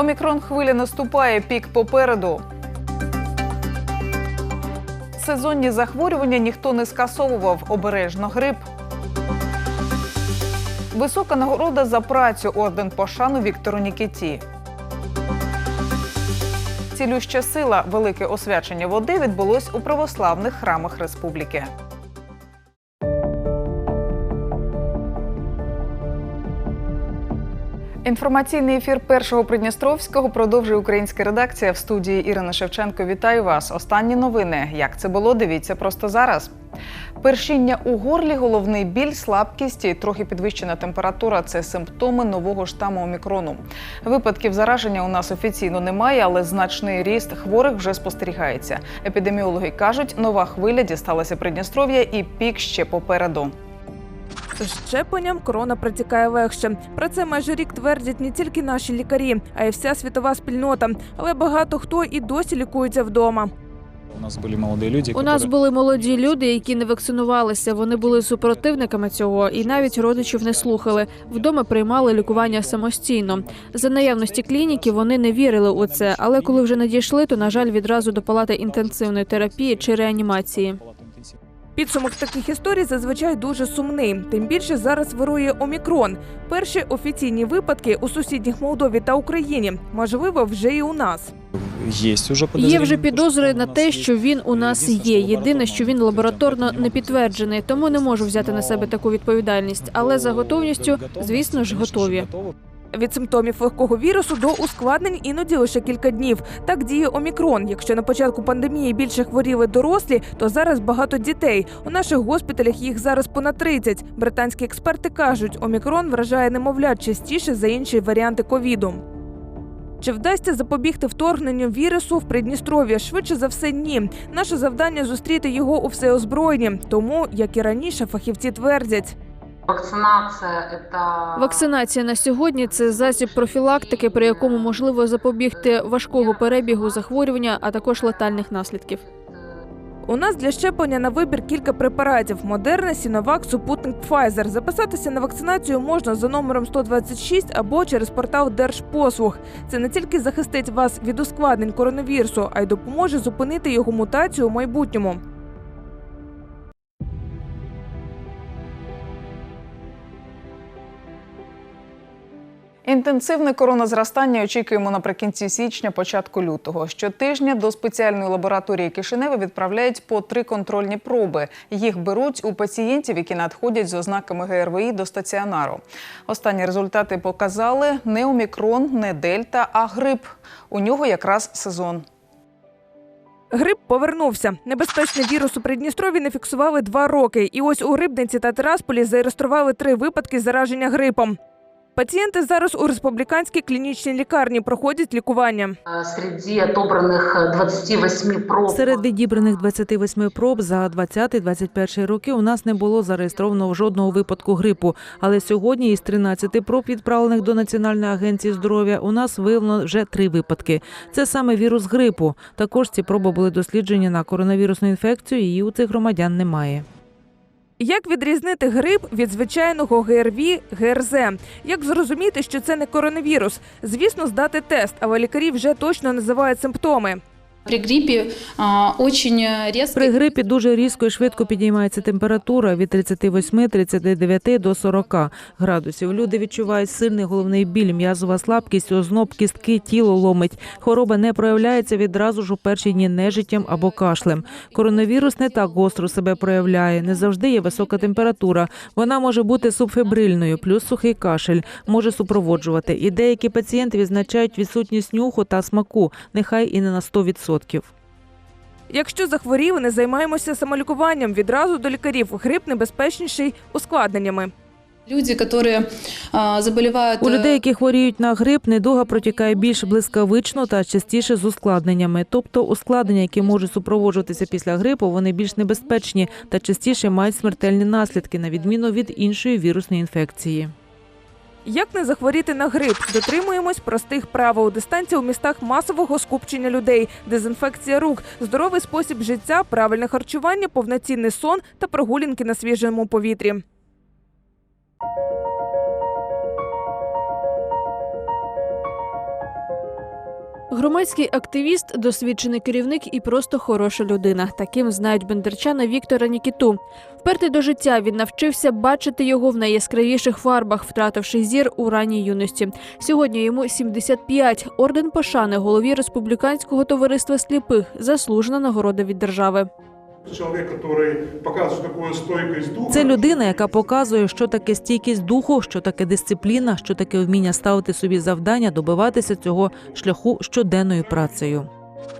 Омікрон хвиля наступає, пік попереду. Сезонні захворювання ніхто не скасовував. Обережно грип. Висока нагорода за працю орден пошану Віктору Нікіті. Цілюща сила велике освячення води відбулось у православних храмах республіки. Інформаційний ефір першого Придністровського продовжує українська редакція в студії Ірина Шевченко. Вітаю вас. Останні новини. Як це було? Дивіться просто зараз. Першіння у горлі, головний біль, слабкість і трохи підвищена температура це симптоми нового штаму омікрону. Випадків зараження у нас офіційно немає, але значний ріст хворих вже спостерігається. Епідеміологи кажуть, нова хвиля дісталася Придністров'я і пік ще попереду. З щепленням корона протікає легше. Про це майже рік твердять не тільки наші лікарі, а й вся світова спільнота. Але багато хто і досі лікується вдома. У нас були молоді люди, У нас були молоді люди, які не вакцинувалися. Вони були супротивниками цього і навіть родичів не слухали. Вдома приймали лікування самостійно. За наявності клініки вони не вірили у це. Але коли вже надійшли, то на жаль, відразу до палати інтенсивної терапії чи реанімації. Підсумок таких історій зазвичай дуже сумний. Тим більше зараз вирує омікрон. Перші офіційні випадки у сусідніх Молдові та Україні. Можливо, вже і у нас. Є вже Є вже підозри на те, що він у нас є. Єдине, що він лабораторно не підтверджений, тому не можу взяти на себе таку відповідальність. Але за готовністю, звісно ж, готові. Від симптомів легкого вірусу до ускладнень іноді лише кілька днів. Так діє омікрон. Якщо на початку пандемії більше хворіли дорослі, то зараз багато дітей. У наших госпіталях їх зараз понад 30. Британські експерти кажуть, омікрон вражає немовлят частіше за інші варіанти ковіду. Чи вдасться запобігти вторгненню вірусу в Придністров'я? Швидше за все, ні. Наше завдання зустріти його у всеозброєнні. Тому, як і раніше, фахівці твердять. Вакцинація это Вакцинація на сьогодні це засіб профілактики, при якому можливо запобігти важкого перебігу захворювання, а також летальних наслідків. У нас для щеплення на вибір кілька препаратів: Модерна, Сіновак, Супутник, Pfizer. Записатися на вакцинацію можна за номером 126 або через портал Держпослуг. Це не тільки захистить вас від ускладнень коронавірусу, а й допоможе зупинити його мутацію у майбутньому. Інтенсивне короназростання очікуємо наприкінці січня, початку лютого. Щотижня до спеціальної лабораторії Кишинева відправляють по три контрольні проби. Їх беруть у пацієнтів, які надходять з ознаками ГРВІ до стаціонару. Останні результати показали не омікрон, не дельта, а грип. У нього якраз сезон. Грип повернувся. Небезпечний вірус у Придністрові не фіксували два роки. І ось у Рибниці та Тирасполі зареєстрували три випадки зараження грипом. Пацієнти зараз у республіканській клінічній лікарні проходять лікування. среди отобранных 28 проб. Серед відібраних 28 проб за 20-21 роки у нас не було зареєстровано жодного випадку грипу. Але сьогодні із 13 проб, відправлених до Національної агенції здоров'я, у нас виявлено вже три випадки. Це саме вірус грипу. Також ці проби були досліджені на коронавірусну інфекцію. Її у цих громадян немає. Як відрізнити грип від звичайного ГРВІ, ГРЗ? Як зрозуміти, що це не коронавірус? Звісно, здати тест, але лікарі вже точно називають симптоми. При а, очень э, При грипі дуже різко і швидко підіймається температура від 38-39 до 40 градусів. Люди відчувають сильний головний біль, м'язова слабкість, озноб, кістки, тіло ломить. Хвороба не проявляється відразу ж у перші дні нежиттям або кашлем. Коронавірус не так гостро себе проявляє. Не завжди є висока температура. Вона може бути субфебрильною, плюс сухий кашель може супроводжувати. І деякі пацієнти відзначають відсутність нюху та смаку, нехай і не на 100%. Якщо захворіли, не займаємося самолікуванням. Відразу до лікарів грип небезпечніший ускладненнями. люди, а, заболевают... У людей, які хворіють на грип, недуга протікає більш блискавично та частіше з ускладненнями. Тобто ускладнення, які можуть супроводжуватися після грипу, вони більш небезпечні та частіше мають смертельні наслідки, на відміну від іншої вірусної інфекції. Як не захворіти на грип? Дотримуємось простих правил. Дистанція у містах масового скупчення людей, дезінфекція рук, здоровий спосіб життя, правильне харчування, повноцінний сон та прогулянки на свіжому повітрі. Громадський активіст, досвідчений керівник і просто хороша людина. Таким знають бендерчана Віктора Нікіту. Впертий до життя він навчився бачити його в найяскравіших фарбах, втративши зір у ранній юності. Сьогодні йому 75. Орден пошани голові республіканського товариства сліпих. Заслужена нагорода від держави. Человек, который показывает такую стойкость духа. Це людина, яка показує, що таке стійкість духу, що таке дисципліна, що таке вміння ставити собі завдання, добиватися цього шляху щоденною працею.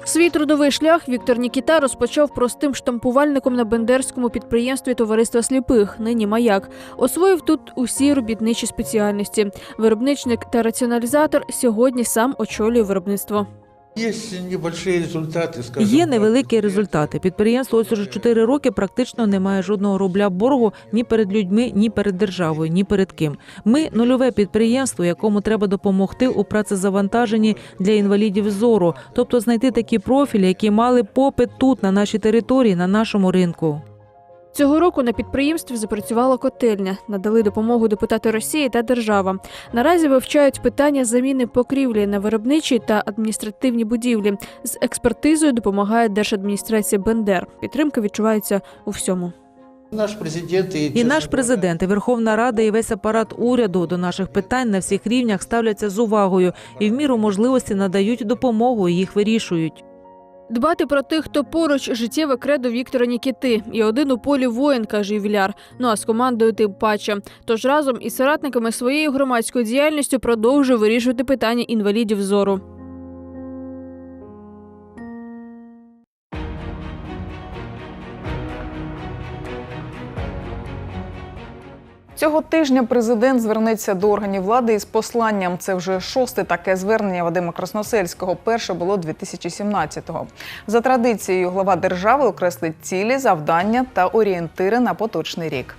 Свій трудовий шлях Віктор Нікіта розпочав простим штампувальником на бендерському підприємстві товариства сліпих. Нині маяк освоїв тут усі робітничі спеціальності. Виробничник та раціоналізатор сьогодні сам очолює виробництво. Є невеликі результати. Підприємство ось уже 4 роки практично не має жодного рубля боргу ні перед людьми, ні перед державою, ні перед ким. Ми нульове підприємство, якому треба допомогти у працезавантаженні для інвалідів зору, тобто знайти такі профілі, які мали попит тут, на нашій території, на нашому ринку. Цього року на підприємстві запрацювала котельня. Надали допомогу депутати Росії та держава. Наразі вивчають питання заміни покрівлі на виробничі та адміністративні будівлі. З експертизою допомагає Держадміністрація Бендер. Підтримка відчувається у всьому. Наш президент и, І наш президент, і Верховна Рада, і весь апарат уряду до наших питань на всіх рівнях ставляться з увагою і в міру можливості надають допомогу і їх вирішують. Дбати про тих, хто поруч життєве кредо Віктора Нікіти. І один у полі воїн, каже ювіляр. Ну а з командою тим паче. Тож разом із соратниками своєю громадською діяльністю продовжує вирішувати питання інвалідів зору. Цього тижня президент звернеться до органів влади із посланням. Це вже шосте таке звернення Вадима Красносельського. Перше було 2017-го. За традицією, глава держави окреслить цілі, завдання та орієнтири на поточний рік.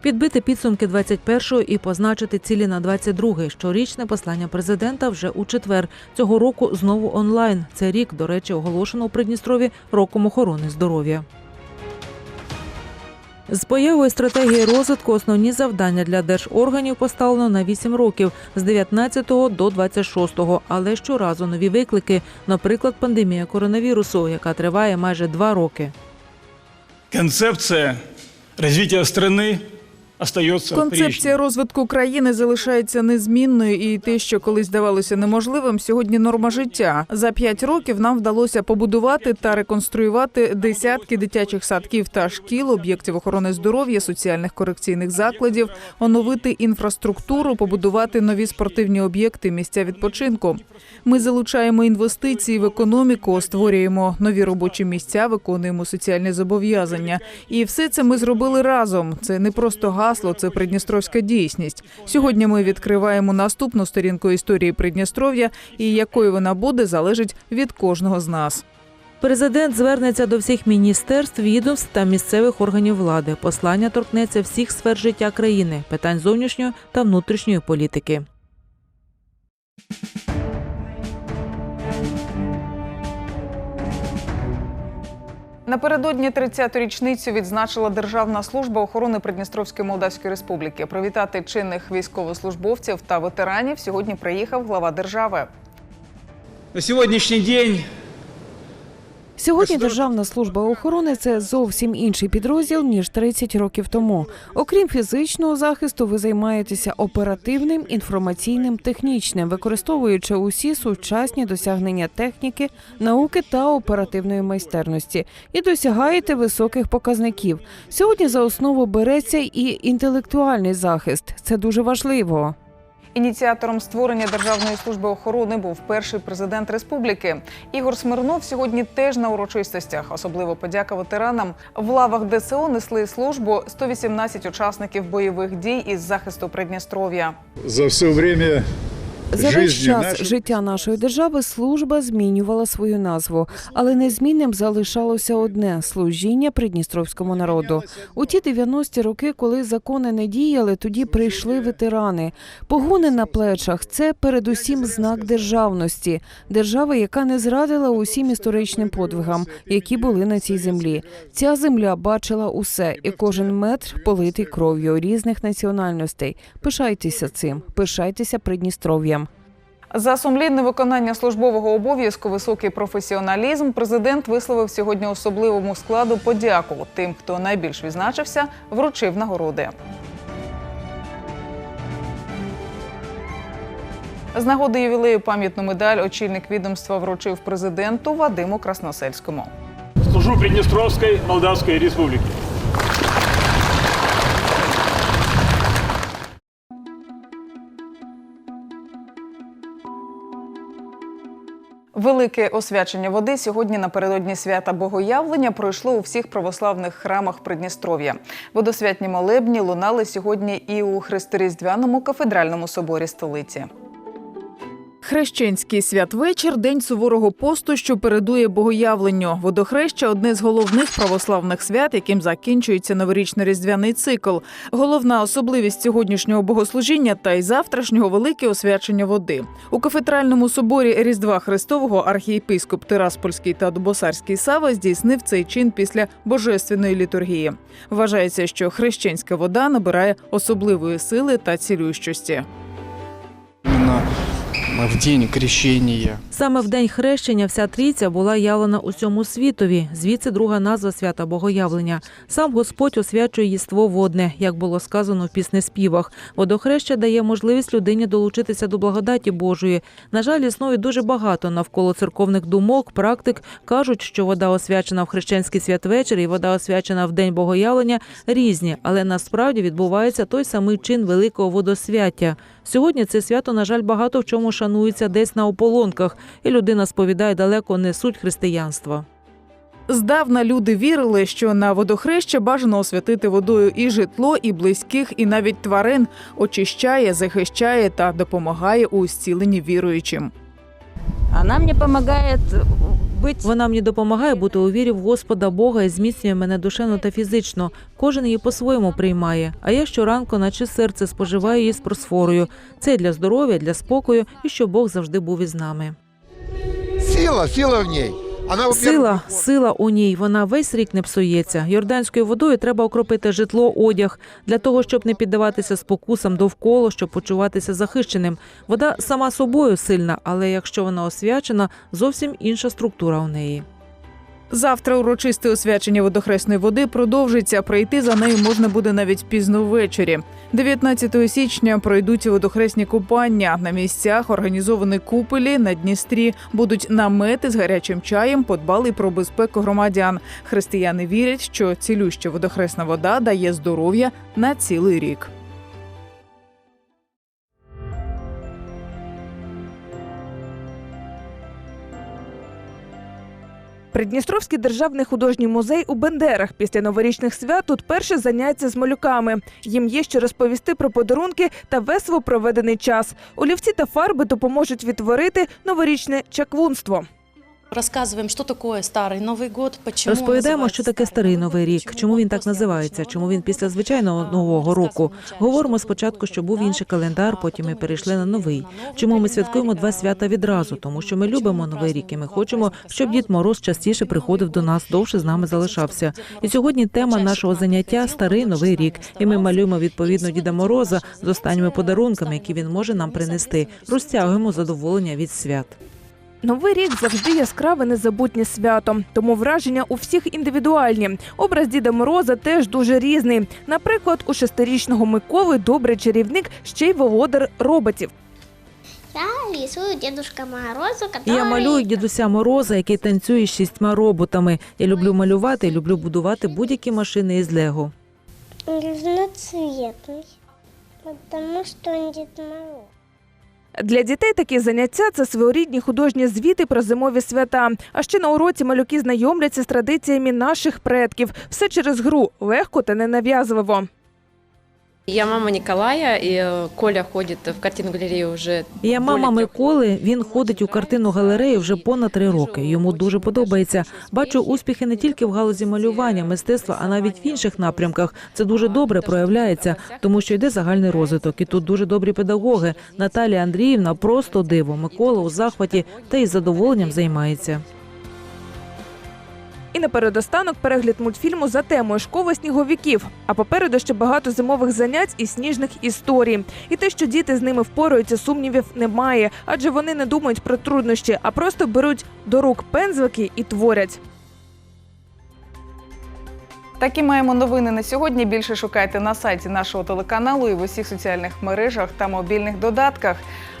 Підбити підсумки 21-го і позначити цілі на 22-й. Щорічне послання президента вже у четвер. Цього року знову онлайн. Це рік, до речі, оголошено у Придністрові роком охорони здоров'я. З появою стратегії розвитку основні завдання для держорганів поставлено на 8 років з 19 до 26, але щоразу нові виклики, наприклад, пандемія коронавірусу, яка триває майже два роки. Концепція розвитку страны остается Концепція розвитку країни залишається незмінною, і те, що колись здавалося неможливим, сьогодні норма життя. За п'ять років нам вдалося побудувати та реконструювати десятки дитячих садків та шкіл, об'єктів охорони здоров'я, соціальних корекційних закладів, оновити інфраструктуру, побудувати нові спортивні об'єкти, місця відпочинку. Ми залучаємо інвестиції в економіку, створюємо нові робочі місця, виконуємо соціальні зобов'язання. І все це ми зробили разом. Це не просто гасло, це придністровська дійсність. Сьогодні ми відкриваємо наступну сторінку історії Придністров'я, і якою вона буде, залежить від кожного з нас. Президент звернеться до всіх міністерств, відомств та місцевих органів влади. Послання торкнеться всіх сфер життя країни, питань зовнішньої та внутрішньої політики. Напередодні 30-ту річницю відзначила Державна служба охорони Придністровської Молдавської Республіки. Привітати чинних військовослужбовців та ветеранів сьогодні приїхав глава держави. На сьогоднішній день Сьогодні Державна служба охорони це зовсім інший підрозділ ніж 30 років тому. Окрім фізичного захисту, ви займаєтеся оперативним, інформаційним, технічним, використовуючи усі сучасні досягнення техніки, науки та оперативної майстерності, і досягаєте високих показників. Сьогодні за основу береться і інтелектуальний захист. Це дуже важливо. Ініціатором створення Державної служби охорони був перший президент республіки. Ігор Смирнов сьогодні теж на урочистостях. Особливо подяка ветеранам. В лавах ДСО несли службу 118 учасників бойових дій із захисту Придністров'я. За все время За весь час нашей- життя нашої держави служба змінювала свою назву, але незмінним залишалося одне служіння придністровському народу. У ті 90-ті роки, коли закони не діяли, тоді прийшли ветерани. Погони на плечах це передусім знак державності, держави, яка не зрадила усім історичним подвигам, які були на цій землі. Ця земля бачила усе, і кожен метр политий кров'ю різних національностей. Пишайтеся цим, пишайтеся Придністров'ям. За сумлінне виконання службового обов'язку, високий професіоналізм, президент висловив сьогодні особливому складу подяку тим, хто найбільш відзначився, вручив нагороди. З нагоди ювілею пам'ятну медаль очільник відомства вручив президенту Вадиму Красносельському. служу Приднестровской Молдавской Республике. Велике освячення води сьогодні напередодні свята Богоявлення пройшло у всіх православних храмах Придністров'я. Водосвятні молебні лунали сьогодні і у Христоріздвяному кафедральному соборі столиці. Хрещенський святвечір день суворого посту, що передує богоявленню. Водохреща одне з головних православних свят, яким закінчується новорічно-різдвяний цикл. Головна особливість сьогоднішнього богослужіння та й завтрашнього велике освячення води. У кафедральному соборі Різдва Христового архієпископ Тираспольський та Дубосарський Сава здійснив цей чин після божественної літургії. Вважається, що хрещенська вода набирає особливої сили та цілющості. В день крещения. Саме в день хрещення вся трійця була явлена усьому світові. Звідси друга назва свята Богоявлення. Сам Господь освячує єство водне, як було сказано в піснеспівах. Водохреща дає можливість людині долучитися до благодаті Божої. На жаль, існує дуже багато навколо церковних думок, практик кажуть, що вода освячена в хрещенський святвечір і вода освячена в день Богоявлення різні, але насправді відбувається той самий чин великого водосвяття. Сьогодні це свято, на жаль, багато в чому шанується десь на ополонках, і людина сповідає далеко не суть християнства. Здавна люди вірили, що на водохреще бажано освятити водою і житло, і близьких, і навіть тварин очищає, захищає та допомагає у зціленні віруючим. Она мені допомагає бути. Вона мені допомагає бути у вірі в Господа Бога і зміцнює мене душевно та фізично. Кожен її по-своєму приймає. А я щоранку, наче серце, споживаю її з просфорою. Це для здоров'я, для спокою і щоб Бог завжди був із нами. Сила, сила в ней. Сила, сила у ній. Вона весь рік не псується. Йорданською водою треба окропити житло, одяг для того, щоб не піддаватися спокусам довкола, щоб почуватися захищеним. Вода сама собою сильна, але якщо вона освячена, зовсім інша структура у неї. Завтра урочисте освячення водохресної води продовжиться. Прийти за нею можна буде навіть пізно ввечері. 19 січня пройдуть водохресні купання. На місцях організовані купелі на Дністрі. Будуть намети з гарячим чаєм. Подбали про безпеку громадян. Християни вірять, що цілюща водохресна вода дає здоров'я на цілий рік. Придністровський державний художній музей у Бендерах після новорічних свят тут перше заняття з малюками. Їм є що розповісти про подарунки та весело проведений час. Олівці та фарби допоможуть відтворити новорічне чаклунство. Рассказываем, что такое старый Новый год, почему Розповідаємо, называется що таке Старый старий Новый новий год, рік, почему чому він он так после називається, обычного чому він після Нового звичайного года. нового року. Рассказываем Говоримо вначале, спочатку, что що был був інший календар, потім ми перейшли на новий. Чому ми святкуємо два свята відразу? Тому що ми любимо новий рік, і ми хочемо, щоб Дід Мороз частіше приходив до нас, довше з нами залишався. І сьогодні тема нашого заняття старий новий рік. І ми малюємо відповідно Діда Мороза з останніми подарунками, які він може нам принести. Розтягуємо задоволення від свят. Новий рік завжди яскраве незабутнє свято, тому враження у всіх індивідуальні. Образ Діда Мороза теж дуже різний. Наприклад, у шестирічного Миколи добрий чарівник ще й володар роботів. Я рисую Дедушка Морозу, который... Я малюю дідуся Мороза, який танцює з шістьма роботами. Я люблю малювати люблю будувати будь-які машини із Лего. разноцветный, потому что он Дед Мороз. Для дітей такі заняття це своєрідні художні звіти про зимові свята. А ще на уроці малюки знайомляться з традиціями наших предків. Все через гру легко та ненав'язливо. Я мама Николая, и э, Коля ходит в картинную галерею уже Я мама Миколи. Він ходить у картинну галерею вже понад три роки. Йому дуже подобається. Бачу успіхи не тільки в галузі малювання, мистецтва, а навіть в інших напрямках. Це дуже добре проявляється, тому що йде загальний розвиток. І тут дуже добрі педагоги. Наталія Андріївна просто диво. Микола у захваті та із задоволенням займається. І напередостанок перегляд мультфільму за темою школа сніговиків. А попереду ще багато зимових занять і сніжних історій. І те, що діти з ними впораються, сумнівів немає, адже вони не думають про труднощі, а просто беруть до рук пензлики і творять. Такі маємо новини на сьогодні. Більше шукайте на сайті нашого телеканалу і в усіх соціальних мережах та мобільних додатках.